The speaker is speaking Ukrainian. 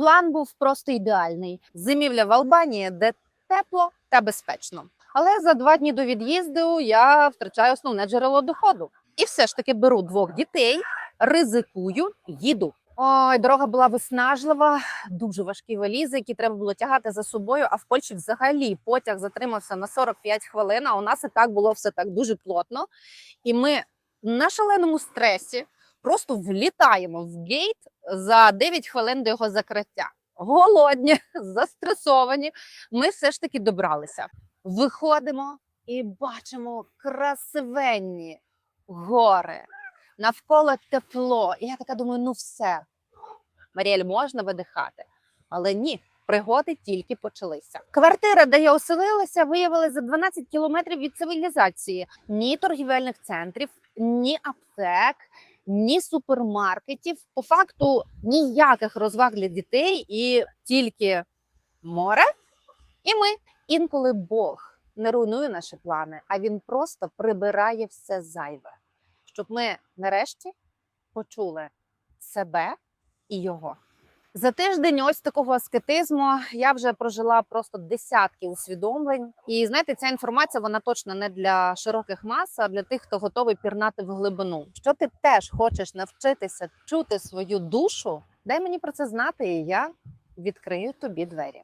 План був просто ідеальний. Зимівля в Албанії, де тепло та безпечно. Але за два дні до від'їзду я втрачаю основне джерело доходу. І все ж таки беру двох дітей, ризикую, їду. Ой, дорога була виснажлива, дуже важкі валізи, які треба було тягати за собою. А в Польщі взагалі потяг затримався на 45 хвилин. А у нас і так було все так дуже плотно. І ми на шаленому стресі просто влітаємо в гейт за 9 хвилин до його закриття. Голодні, застресовані. Ми все ж таки добралися. Виходимо і бачимо красивенні гори. Навколо тепло. І я така думаю, ну все, Маріель, можна видихати. Але ні, пригоди тільки почалися. Квартира, де я оселилася, виявилася за 12 кілометрів від цивілізації. Ні торгівельних центрів, ні аптек, ні супермаркетів. По факту ніяких розваг для дітей і тільки море. І ми інколи Бог не руйнує наші плани, а він просто прибирає все зайве, щоб ми нарешті почули себе і його. За тиждень ось такого аскетизму я вже прожила просто десятки усвідомлень. І знаєте, ця інформація вона точно не для широких мас, а для тих, хто готовий пірнати в глибину. Що ти теж хочеш навчитися чути свою душу? Дай мені про це знати, і я відкрию тобі двері.